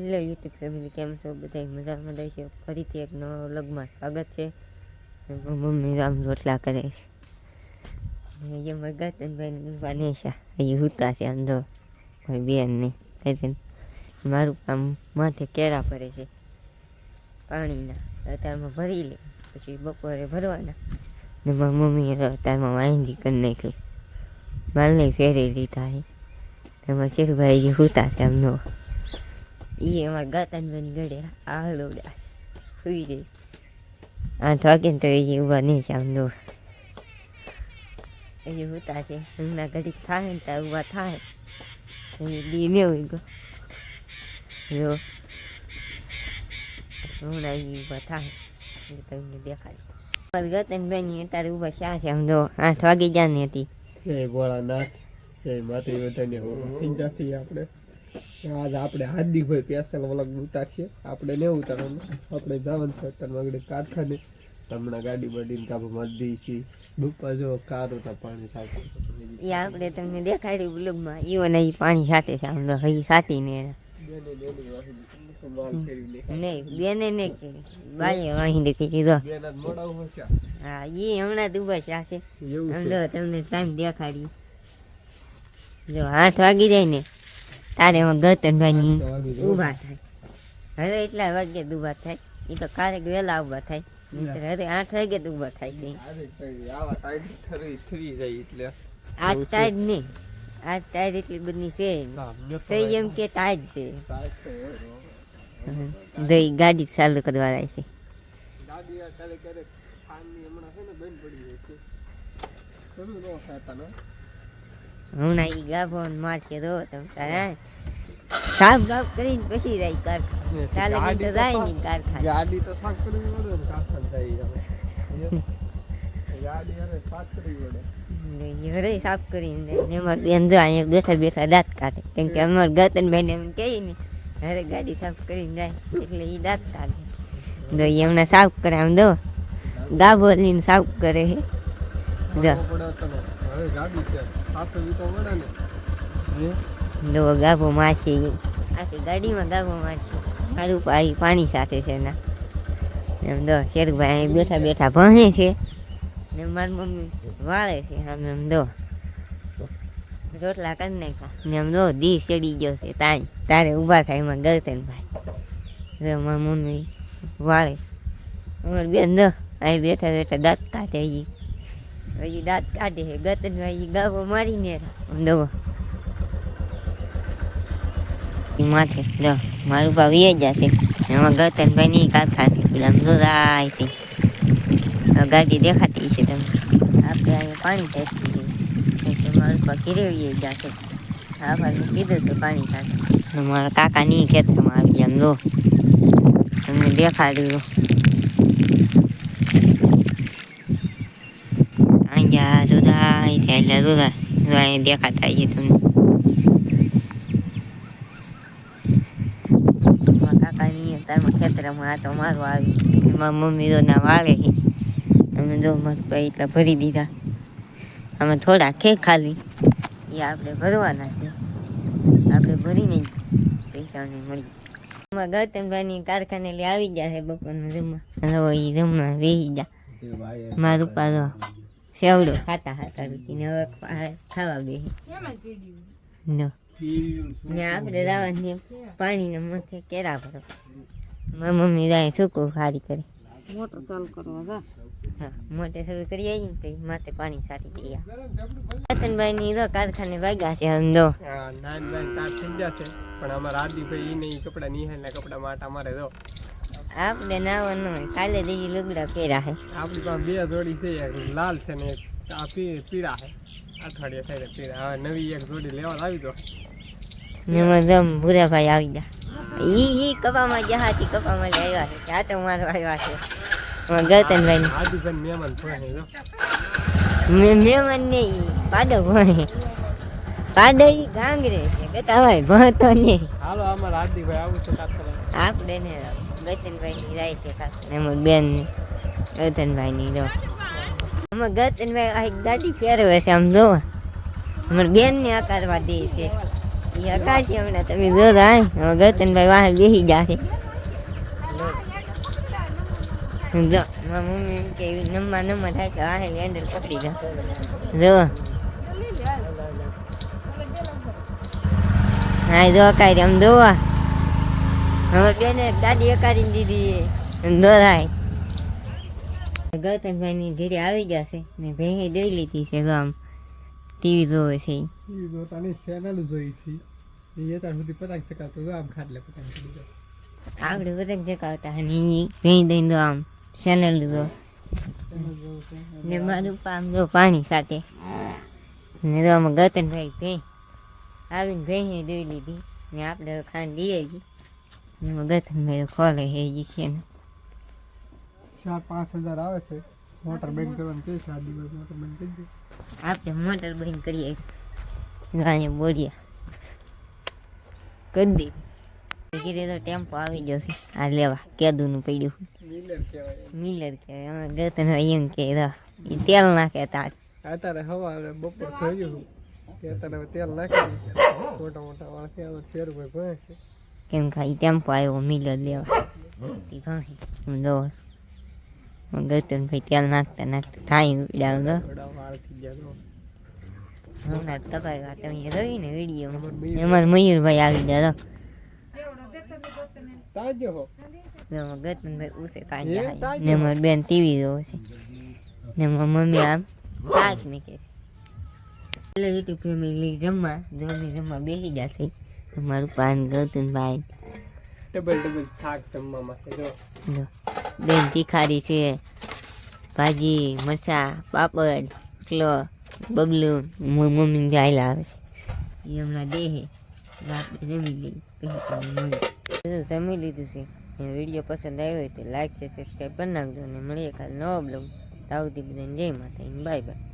Hello YouTube family કેમ છો? બધા મજામાં? જાય છે. ફરીથી એક નવા વ્લોગમાં સ્વાગત છે. મમ્મી રામ રોટલા કરે છે. એ મગત વાનેશા હુતા છે આમ જો. કોઈ બેન નહીં. મારું કામ માથે કેળા ભરે છે. પાણીના. અત્યારમાં ભરી લે. પછી બપોરે ભરવાના. ને મારી મમ્મીએ તો અત્યારમાં વાંધી કરી નાખ્યું. માલને ફેરી લીધા છે. એમાં શેરભાઈ જે હુતા છે આમ ઈ અમારા ગાતાનબેન ગળે આહલોડા સુઈ ગઈ આઠ વાગે તો એ ઊભા નહીં છે આમ દોર એ હોતા છે હમણાં ઘડીક થાય ને ત્યાં ઊભા થાય એ દી ને હોય ગયો જો હમણાં એ ઊભા થાય એટલે તમને દેખાડે અમારી ગતનબેન અત્યારે ઊભા શા છે આમ જો આઠ વાગે જાની હતી જય ભોળાનાથ જય માતૃ આપણે આજ આપણે હાર્દિકભાઈ પેસલ વલગ ઉતારશે આપણે ને ઉતારવાનું. આપણે જવાનું છે અત્યારે આગળ કારખાને. હમણાં ગાડી બાડીને કાબુ મધી છે બપા જો કાર હતા પાણી સાથે એ આપણે તમને દેખાડ્યું બ્લોગમાં ઈઓ ને પાણી સાથે છે આમ તો હઈ સાટીને નહીં બેને ને બાઈએ વાહી દેખી કીધો બેના હા એ હમણાં દુબઈ છે તમને ટાઈમ દેખાડી. જો આઠ વાગી જાય ને. તારે એમાં ગતનભાઈ આઠ વાગી ઊભા થાય. હવે એટલા વાગે ઊભા થાય. એ તો ક્યારેક વહેલા ઊભા થાય. નહીંતર હવે આઠ વાગે ઊભા થાય છે આજ. ટાઈડ નહીં. આજ ટાઈડ એટલી બધી છે. તો એમ કે ટાઈડ છે. દઈ ગાડી ચાલુ કરવા રહી છે. ગાડી ક્યારેક ક્યારેક ખાંડની હમણાં છે ને બંધ પડી જાય છે. હમણાં એ ગાભો મારશે તો તમે તારે સાફ ગાફ કરીને પછી જાય કારખાને. ચાલે તો જાય નહીં કારખાને. ગાડી તો સાફ કરવી પડે કારખાને જાય. સાફ કરીને અમારે બેન જો અહીંયા બેઠા બેઠા દાંત કાઢે. કેમ કે અમારે ગતન એમ કહે ને હરે ગાડી સાફ કરીને જાય. એટલે એ દાંત કાઢે. તો ઈ હમણાં સાફ કરે આમ દો ગાભો લઈને સાફ કરે. હે ગાભો માછી, આખી ગાડીમાં ગાભો માછી. મારું પાણી સાથે છે ના એમ દો, શેરભાઈ અહીં બેઠા બેઠા ભણે છે. ને મારી મમ્મી વાળે છે આમ એમ દો. રોટલા કરી નાખ્યા. ને એમ દો, દી ચડી ગયો છે તાઈ. તારે ઊભા થાય એમાં ગરતન ભાઈ મારી મમ્મી વાળે. અમારી બેન દો, અહીં બેઠા બેઠા દાંત કાઢે હજી દાંત કાઢે છે, ગતન ભાઈ ગાવો મારીને આમ દો માથે જો મારું ભાવ એ જ હશે. એમાં ગતન ભાઈ ની કારખાને પેલા મૃદાય છે ગાડી દેખાતી છે તમને. આપણે અહીંયા પાણી છે કે મારું પા ઘીરેવીએ જશે. આ કીધું હતું પાણી સાથે મારા કાકા નહીં ખેતરમાં આવી આમ દો. તમને દેખાડ્યું. અહીંયા જુદા એટલે જુદા જો અહીંયા દેખાતા છે તમને કાકાની તારમાં આવી વાવે છે અમે જો મારું એટલા ભરી દીધા અમે થોડા ખાલી એ આપણે ભરવાના છે આપણે ભરીને પૈસાને મળી એમાં ગૌતમભાઈની કારખાને લઈ આવી ગયા છે બપોરનું જમવા હવે એ બેસી જા મારું પાડો સેવડો ખાતા ખાતા રૂટીને હવે ખાવા બેસી નો. ને આપણે રાવાની પાણીને મથે કેરા ભરો. મારી મમ્મી જાય સૂકું ખારી કરે. મોટર ચાલુ કરવા જા. હા મોટે શરૂ કરી આવી ને પછી માથે પાણી સારી દઈએ રતનભાઈ ની તો કારખાને વાગ્યા છે આમ દો હા, નાન નાન તાર થઈ જશે પણ અમારા આદિભાઈ ઈ નહીં કપડા નિહાળના કપડા માટે અમારે જો આપણે નાવાનું હોય કાલે જઈએ લુગડા પહેરા છે આપણી પાસે બે જોડી છે એક લાલ છે ને એક આ પીળા છે અઠવાડિયે થઈને પીળા. હવે નવી એક જોડી લેવા આવી દો. એમાં જમ ભૂરાભાઈ આવી ગયા. ઈ ઈ કપામાં ગયા હતી કપામાં લઈ આવ્યા છે. આ તો મારો આવ્યા છે. ગૌતમભાઈ આદિભાઈ મહેમાન મે- મહેમાન ને પાડો ભણે. પાડો ગાંગરે છે. હોય ભણતો નહીં. હાલો અમારા આદિભાઈ આવું છે આપણે ને ગતનભાઈ ની જાય છે કાકા એમાં બેન ને ગતનભાઈ ની જો આમાં ગતનભાઈ આ એક ગાડી ફેરવે છે આમ જો અમારી બેન ને આકારવા દે છે એ કાઢી હમણાં તમે જોતા હે હવે ગતનભાઈ વાહે બેસી જાશે જો મારા મમ્મી એમ કે નમવા નમવા થાય છે વાહે હેન્ડલ પકડી જા જો હા જો કાંઈ આમ જોવા હવે બેને દાદી અકારીને દીધી. દોરાય ગૌતમભાઈની ઘરે આવી ગયા છે ને ભેહી દઈ લીધી છે આમ. ટીવી જોવે છે ટીવી જોતાની ચેનલ જોઈ છે. એ અત્યાર સુધી પતંગ ચકાવતો આમ ખાટલે પતંગ આગળ બધા ચકાવતા અને એ ભેહી દઈને તો આમ ચેનલ જો. ને મારું પામ જો પાણી સાથે. ને તો આમાં ગતનભાઈ ભેં આવીને ભેહી દઈ લીધી. ને આપણે ખાંડ દઈ આવી ગતનભાઈ ખોલે હે જી છે ને ચાર પાંચ હજાર આવે છે. મોટર બંધ કરવાનું કે છે? આ દિવસ મોટર બંધ કરી દે. આપણે મોટર બંધ કરીએ. ગાને બોલ્યા કદી કીધે તો ટેમ્પો આવી ગયો છે. આ લેવા કેદુનું પડ્યું. મિલર કહેવાય મિલર કહેવાય. અમે ગતન એમ કે ઈ તેલ નાખે તાર. અત્યારે હવા બપોર કે અત્યારે તેલ નાખે મોટા મોટા વાળા શેર ભાઈ ભણે છે. કેમ કે ત્યાં આવ્યો મિલર લેવા. છું ગતન ભાઈ તેલ નાખતા નાખતા થાય થોડા વાળ થઈ ગયા હમણાં તમે જોઈ ને વીડિયો અમારા મયુરભાઈ આવી ગયા તો. ગતનભાઈ એ કાંઈ ને મારી બેન ટીવી જોવે છે. ને મારી મમ્મી આમ સાસ મૂકે છે. એટલે યુટ્યુબ ફેમિલી જમવા જોમી જમવા બેસી જશે મારું પાન ગૌતમભાઈ ડબલ ડબલ શાક જમવા માટે જો. જો. બેન તીખારી છે. ભાજી મરચા પાપડ કલો બબલું મમ્મી જાયલા આવે છે. એ હમણાં દેહે એટલે આપણે જમી લઈએ જમી લીધું છે. વીડિયો પસંદ આવ્યો હોય તો લાઈક છે સબસ્ક્રાઈબ કરી નાખજો. અને મળીએ કાલે નવો બ્લોગ તાવથી બધાને. જય માતા બાય બાય.